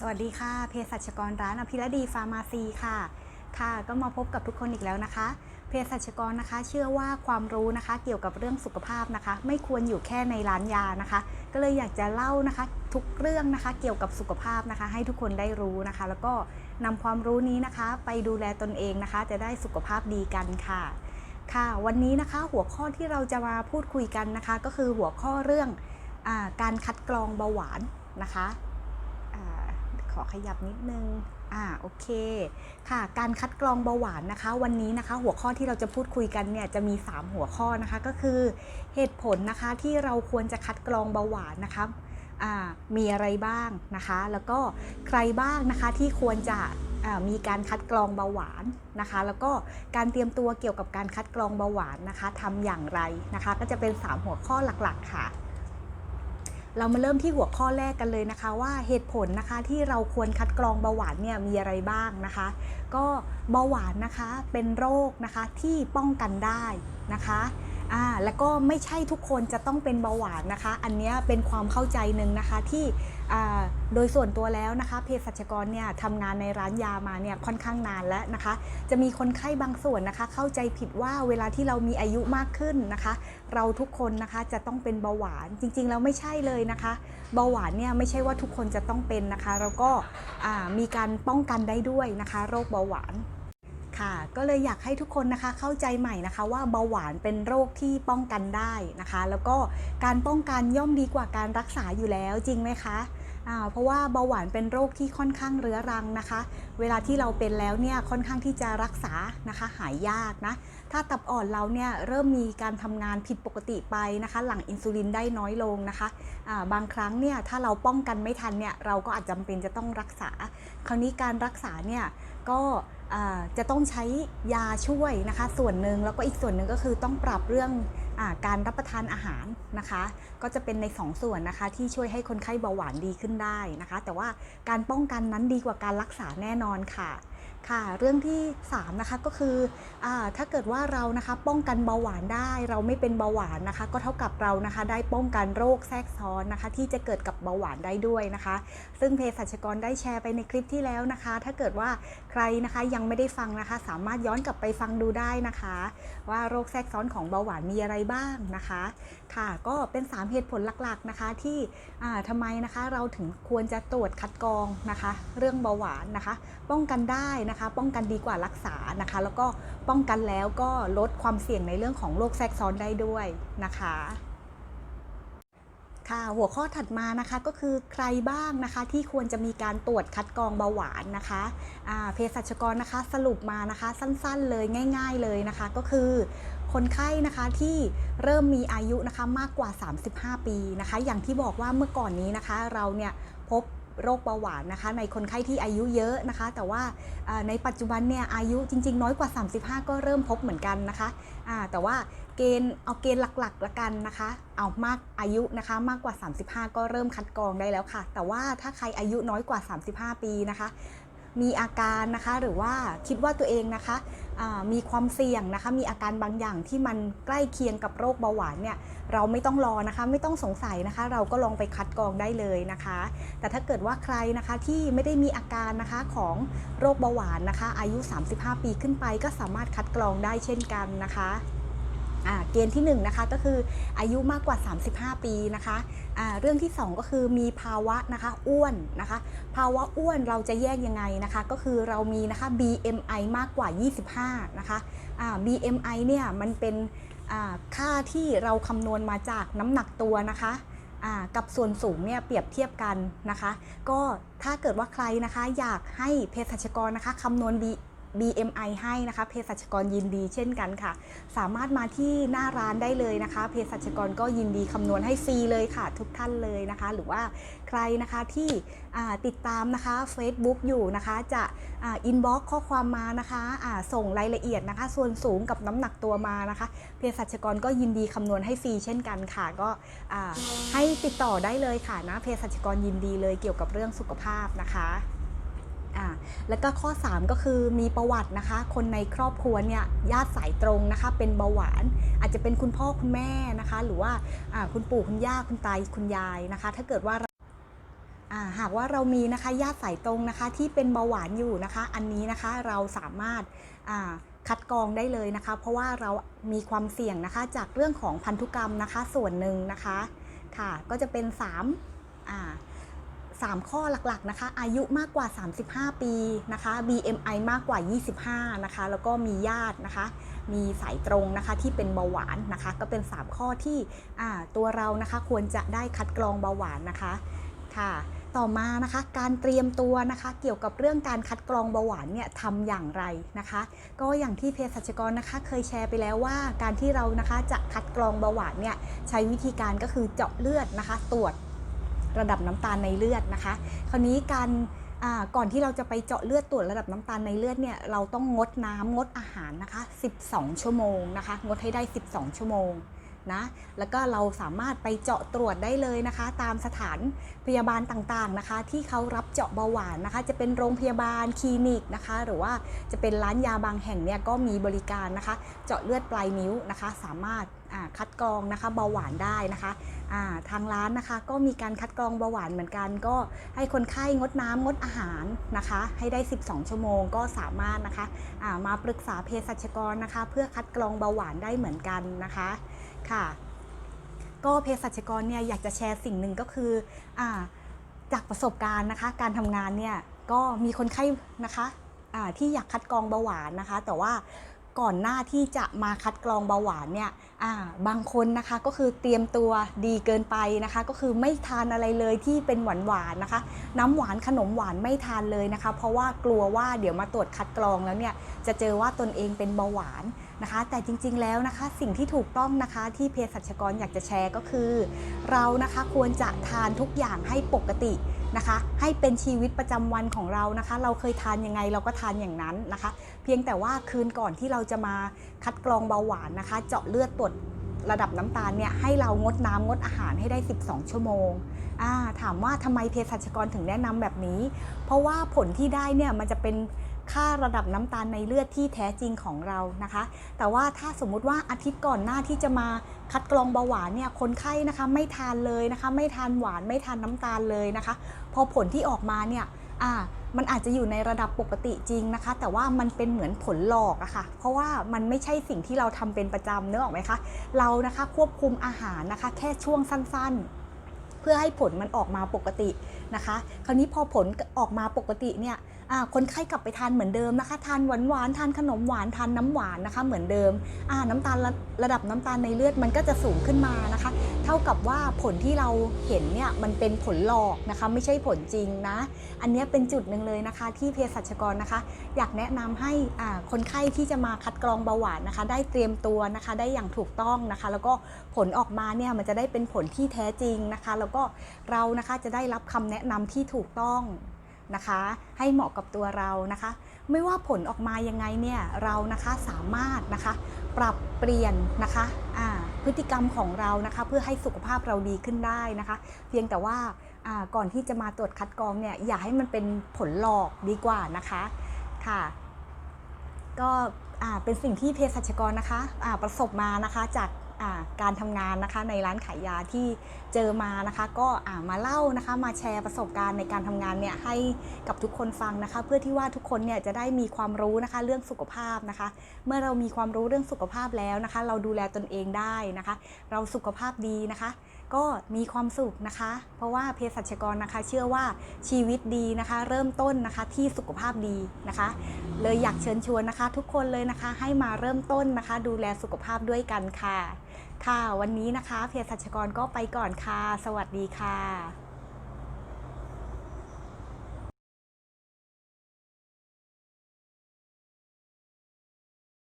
สวัสดีค่ะเภสัชกรร้านอภิรดีฟาร์มาซีค่ะ ค่ะ ก็มาพบกับทุกคนอีกแล้วนะคะเภสัชกรนะคะ เชื่อว่าความรู้นะคะเกี่ยวกับเรื่องสุขภาพนะคะ ไม่ควรอยู่แค่ในร้านยานะคะ ก็เลยอยากจะเล่านะคะ ทุกเรื่องนะคะ เกี่ยวกับสุขภาพนะคะ ให้ทุกคนได้รู้นะคะ แล้วก็นำความรู้นี้นะคะ ไปดูแลตนเองนะคะ จะได้สุขภาพดีกันค่ะ ค่ะ วันนี้นะคะหัวข้อที่เราจะมาพูดคุยกันนะคะ ก็คือหัวข้อเรื่องอการคัดกรองเบาหวานนะคะ ขอขยับนิดนึง อ่า โอเค ค่ะ การคัดกรองเบาหวานนะคะ วันนี้นะคะ หัวข้อที่เราจะพูดคุยกันเนี่ยจะมี 3 หัวข้อนะคะ ก็คือเหตุผลนะคะที่เราควรจะคัดกรองเบาหวานนะคะอ่ามีอะไรบ้างนะคะ แล้วก็ใครบ้างนะคะที่ควรจะอ่ามีการคัดกรองเบาหวานนะคะ แล้วก็การเตรียมตัวเกี่ยวกับการคัดกรองเบาหวานนะคะทำอย่างไรนะคะ ก็จะเป็น 3 หัวข้อหลักๆค่ะ เรามาเริ่มที่หัวข้อแรกกันเลยนะคะ ว่าเหตุผลนะคะที่เราควรคัดกรองเบาหวานเนี่ยมีอะไรบ้างนะคะ ก็เบาหวานนะคะเป็นโรคนะคะที่ป้องกันได้นะคะ อ่าแล้วก็ไม่ใช่ทุกคนจะต้องเป็นเบาหวานนะคะ อันนี้เป็นความเข้าใจหนึ่งนะคะที่โดยส่วนตัวแล้วนะคะเภสัชกรเนี่ยทำงานในร้านยามาเนี่ยค่อนข้างนานแล้วนะคะ จะมีคนไข้บางส่วนนะคะ เข้าใจผิดว่าเวลาที่เรามีอายุมากขึ้นนะคะ เราทุกคนนะคะจะต้องเป็นเบาหวานจริงๆแล้วไม่ใช่เลยนะคะ เบาหวานเนี่ยไม่ใช่ว่าทุกคนจะต้องเป็นนะคะ แล้วก็มีการป้องกันได้ด้วยนะคะ โรคเบาหวาน ค่ะ ก็เลยอยากให้ทุกคนนะคะเข้าใจใหม่นะคะ ว่าเบาหวานเป็นโรคที่ป้องกันได้นะคะ แล้วก็การป้องกันย่อมดีกว่าการรักษาอยู่แล้วจริงไหมคะเพราะว่าเบาหวานเป็นโรคที่ค่อนข้างเรื้อรังนะคะ เวลาที่เราเป็นแล้วเนี่ยค่อนข้างที่จะรักษานะคะหายยากนะ ถ้าตับอ่อนเราเนี่ยเริ่มมีการทำงานผิดปกติไปนะคะ หลังอินซูลินได้น้อยลงนะคะอ่าบางครั้งเนี่ยถ้าเราป้องกันไม่ทันเนี่ยเราก็อาจจำเป็นจะต้องรักษา คราวนี้การรักษาเนี่ย ก็จะต้องใช้ยาช่วยนะคะ ส่วนหนึ่งแล้วก็อีกส่วนหนึ่งก็คือต้องปรับเรื่องอการรับประทานอาหารนะคะ ก็จะเป็นใน 2ส่วนนะคะ ที่ช่วยให้คนไข้เบาหวานดีขึ้นได้นะคะ แต่ว่าการป้องกันนั้นดีกว่าการรักษาแน่นอนค่ะ ค่ะ เรื่องที่ 3 นะคะก็คืออถ้าเกิดว่าเรานะคะป้องกันเบาหวานได้ เราไม่เป็นเบาหวานนะคะ ก็เท่ากับเรานะคะได้ป้องกันโรคแทรกซ้อนนะคะ ที่จะเกิดกับเบาหวานได้ด้วยนะคะ ซึ่งเภสัชกรได้แชร์ไปในคลิปที่แล้วนะคะ ถ้าเกิดว่าใครนะคะยังไม่ได้ฟังนะคะ สามารถย้อนกลับไปฟังดูได้นะคะ ว่าโรคแทรกซ้อนของเบาหวานมีอะไรบ้างนะคะ ค่ะก็เป็น 3 เหตุผลหลักๆนะคะที่อ่าทำไมนะคะเราถึงควรจะตรวจคัดกรองนะคะ เรื่องเบาหวานนะคะ ป้องกันได้นะคะป้องกันดีกว่ารักษานะคะ แล้วก็ป้องกันแล้วก็ลดความเสี่ยงในเรื่องของโรคแทรกซ้อนได้ด้วยนะคะค่ะหัวข้อถัดมานะคะก็คือใครบ้างนะคะที่ควรจะมีการตรวจคัดกรองเบาหวานนะคะเภสัชกรนะคะสรุปมานะคะสั้นๆเลยง่าย ๆเลยนะคะ ก็คือคนไข้นะคะที่เริ่มมีอายุนะคะมากกว่า 35 ปีนะคะ อย่างที่บอกว่าเมื่อก่อนนี้นะคะเราเนี่ยพบ โรคเบาหวานนะคะ ในคนไข้ที่อายุเยอะนะคะ แต่ว่าในปัจจุบันเนี่ยอายุจริง ๆ น้อยกว่า 35 ก็เริ่มพบเหมือนกันนะคะแต่ว่าเกณฑ์เอาเกณฑ์หลักๆละกันนะคะ เอามากอายุนะคะมากกว่า 35 ก็เริ่มคัดกรองได้แล้วค่ะ แต่ว่าถ้าใครอายุน้อยกว่า 35 ปีนะคะ มีอาการนะคะหรือว่าคิดว่าตัวเองนะคะมีความเสี่ยงนะคะมีอาการบางอย่างที่มันใกล้เคียงกับโรคเบาหวานเนี่ยเราไม่ต้องรอนะคะไม่ต้องสงสัยนะคะ เราก็ลองไปคัดกรองได้เลยนะคะ แต่ถ้าเกิดว่าใครนะคะที่ไม่ได้มีอาการนะคะของโรคเบาหวานนะคะ อายุ 35 ปีขึ้นไปก็สามารถคัดกรองได้เช่นกันนะคะ เกณฑ์ที่1นงนะคะก็คืออายุมากกว่า 35 ปีนะคะอ่าเรื่องที่ 2 ก็คือมีภาวะนะคะอ้วนนะคะ ภาวะอ้วนเราจะแยกยังไงนะคะ ก็คือเรามีนะคะ BMI มากกว่า 25 นะคะอ่า BMI เนี่ยมันเป็นค่าที่เราคำนวณมาจากน้ำหนักตัวนะคะกับส่วนสูงเนี่ยเปรียบเทียบกันนะคะ ก็ถ้าเกิดว่าใครนะคะอยากให้เภสัชกรนะคะคำนวณ B BMI ให้นะคะเภสัชกรยินดีเช่นกันค่ะ สามารถมาที่หน้าร้านได้เลยนะคะเภสัชกรก็ยินดีคำนวณให้ฟรีเลยค่ะ ทุกท่านเลยนะคะ หรือว่าใครนะคะที่ติดตามนะคะ Facebook อยู่นะคะจะอินบ็อกข้อความมานะคะส่งรายละเอียดนะคะ ส่วนสูงกับน้ำหนักตัวมานะคะเภสัชกรก็ยินดีคำนวณให้ฟรีเช่นกันค่ะ ก็ให้ติดต่อได้เลยค่ะนะเภสัชกรยินดีเลยเกี่ยวกับเรื่องสุขภาพนะคะ อ่าแล้วก็ข้อ 3 ก็คือมีประวัตินะคะ คนในครอบครัวเนี่ยญาติสายตรงนะคะ เป็นเบาหวาน อาจจะเป็นคุณพ่อคุณแม่นะคะ หรือว่าคุณปู่คุณย่าคุณตาคุณยายนะคะ ถ้าเกิดว่าหากว่าเรามีนะคะญาติสายตรงนะคะที่เป็นเบาหวานอยู่นะคะ อันนี้นะคะเราสามารถคัดกรองได้เลยนะคะ เพราะว่าเรามีความเสี่ยงนะคะจากเรื่องของพันธุกรรมนะคะส่วนหนึ่งนะคะค่ะก็จะเป็น3อ่า สามข้อหลักๆนะคะ อายุมากกว่า 35 ปีนะคะ BMI มากกว่า 25 นะคะ แล้วก็มีญาตินะคะ มีสายตรงนะคะที่เป็นเบาหวานนะคะ ก็เป็น 3 ข้อที่ตัวเรานะคะควรจะได้คัดกรองเบาหวานนะคะค่ะต่อมานะคะการเตรียมตัวนะคะเกี่ยวกับเรื่องการคัดกรองเบาหวานเนี่ยทำอย่างไรนะคะ ก็อย่างที่เภสัชกรนะคะเคยแชร์ไปแล้วว่า การที่เรานะคะจะคัดกรองเบาหวานเนี่ยใช้วิธีการก็คือเจาะเลือดนะคะ ตรวจ ระดับน้ำตาลในเลือดนะคะ คราวนี้การก่อนที่เราจะไปเจาะเลือดตรวจระดับน้ำตาลในเลือดเนี่ยเราต้องงดน้ำงดอาหารนะคะ 12 ชั่วโมงนะคะ งดให้ได้ 12 ชั่วโมงนะ แล้วก็เราสามารถไปเจาะตรวจได้เลยนะคะ ตามสถานพยาบาลต่างๆนะคะ ที่เขารับเจาะเบาหวานนะคะ จะเป็นโรงพยาบาลคลินิกนะคะ หรือว่าจะเป็นร้านยาบางแห่งเนี่ยก็มีบริการนะคะ เจาะเลือดปลายนิ้วนะคะ สามารถคัดกรองนะคะเบาหวานได้นะคะ ทางร้านนะคะก็มีการคัดกรองเบาหวานเหมือนกัน ก็ให้คนไข้งดน้ำงดอาหารนะคะ ให้ได้ 12 ชั่วโมงก็สามารถนะคะามาปรึกษาเภสัชกรนะคะ เพื่อคัดกรองเบาหวานได้เหมือนกันนะคะค่ะก็เภสัชกรเนี่ยอยากจะแชร์สิ่งหนึ่งก็คืออจากประสบการณ์นะคะ การทำงานเนี่ยก็มีคนไข้นะคะที่อยากคัดกรองเบาหวานนะคะ แต่ว่า ก่อนหน้าที่จะมาคัดกรองเบาหวานเนี่ยบางคนนะคะก็คือเตรียมตัวดีเกินไปนะคะ ก็คือไม่ทานอะไรเลยที่เป็นหวานหวานๆนะคะ น้ำหวานขนมหวานไม่ทานเลยนะคะ เพราะว่ากลัวว่าเดี๋ยวมาตรวจคัดกรองแล้วเนี่ยจะเจอว่าตนเองเป็นเบาหวานนะคะ แต่จริงๆแล้วนะคะสิ่งที่ถูกต้องนะคะที่เภสัชกรอยากจะแชร์ก็คือ เรานะคะควรจะทานทุกอย่างให้ปกติ นะคะ ให้เป็นชีวิตประจำวันของเรานะคะ เราเคยทานยังไงเราก็ทานอย่างนั้นนะคะ เพียงแต่ว่าคืนก่อนที่เราจะมาคัดกรองเบาหวานนะคะ เจาะเลือดตรวจระดับน้ำตาลเนี่ยให้เรางดน้ำงดอาหารให้ได้ 12 ชั่วโมงถามว่าทำไมเภสัชกรถึงแนะนำแบบนี้ เพราะว่าผลที่ได้เนี่ยมันจะเป็น ค่าระดับน้ำตาลในเลือดที่แท้จริงของเรานะคะ แต่ว่าถ้าสมมุติว่าอาทิตย์ก่อนหน้าที่จะมาคัดกรองเบาหวานเนี่ยคนไข้นะคะไม่ทานเลยนะคะ ไม่ทานหวานไม่ทานน้ำตาลเลยนะคะ พอผลที่ออกมาเนี่ยอ่ามันอาจจะอยู่ในระดับปกติจริงนะคะ แต่ว่ามันเป็นเหมือนผลหลอกอะค่ะ เพราะว่ามันไม่ใช่สิ่งที่เราทำเป็นประจำเนกอออกไหมคะ เรานะคะควบคุมอาหารนะคะ แค่ช่วงสั้นๆ เพื่อให้ผลมันออกมาปกตินะคะ คราวนี้พอผลออกมาปกติเนี่ย คนไข้กลับไปทานเหมือนเดิมนะคะ ทานหวานหวานๆทานขนมหวานทานน้ำหวานนะคะ เหมือนเดิมน้ำตาลระระดับน้ำตาลในเลือดมันก็จะสูงขึ้นมานะคะ เท่ากับว่าผลที่เราเห็นเนี่ยมันเป็นผลหลอกนะคะ ไม่ใช่ผลจริงนะ อันนี้เป็นจุดหนึ่งเลยนะคะ ที่เภสัชกรนะคะ อยากแนะนำให้คนไข้ที่จะมาคัดกรองเบาหวานนะคะ ได้เตรียมตัวนะคะ ได้อย่างถูกต้องนะคะ แล้วก็ผลออกมาเนี่ยมันจะได้เป็นผลที่แท้จริงนะคะ แล้วก็เรานะคะจะได้รับคำแนะนำที่ถูกต้อง นะคะ ให้เหมาะกับตัวเรานะคะ ไม่ว่าผลออกมายังไงเนี่ยเรานะคะสามารถนะคะ ปรับเปลี่ยนนะคะพฤติกรรมของเรานะคะ เพื่อให้สุขภาพเราดีขึ้นได้นะคะ เพียงแต่ว่าก่อนที่จะมาตรวจคัดกรองเนี่ยอย่าให้มันเป็นผลหลอกดีกว่านะคะค่ะ ก็เป็นสิ่งที่เภสัชกรนะคะอ่าประสบมานะคะจาก การทำงานนะคะในร้านขายยาที่เจอมานะคะก็มาเล่านะคะมาแชร์ประสบการณ์ในการทำงานเนี่ยให้กับทุกคนฟังนะคะ เพื่อที่ว่าทุกคนเนี่ยจะได้มีความรู้นะคะเรื่องสุขภาพนะคะ เมื่อเรามีความรู้เรื่องสุขภาพแล้วนะคะ เราดูแลตนเองได้นะคะ เราสุขภาพดีนะคะ ก็มีความสุขนะคะ เพราะว่าเภสัชกรนะคะ เชื่อว่าชีวิตดีนะคะ เริ่มต้นนะคะที่สุขภาพดีนะคะ เลยอยากเชิญชวนนะคะ ทุกคนเลยนะคะ ให้มาเริ่มต้นนะคะ ดูแลสุขภาพด้วยกันค่ะ ค่ะ วันนี้นะคะเภสัชกรก็ไปก่อนค่ะ สวัสดีค่ะ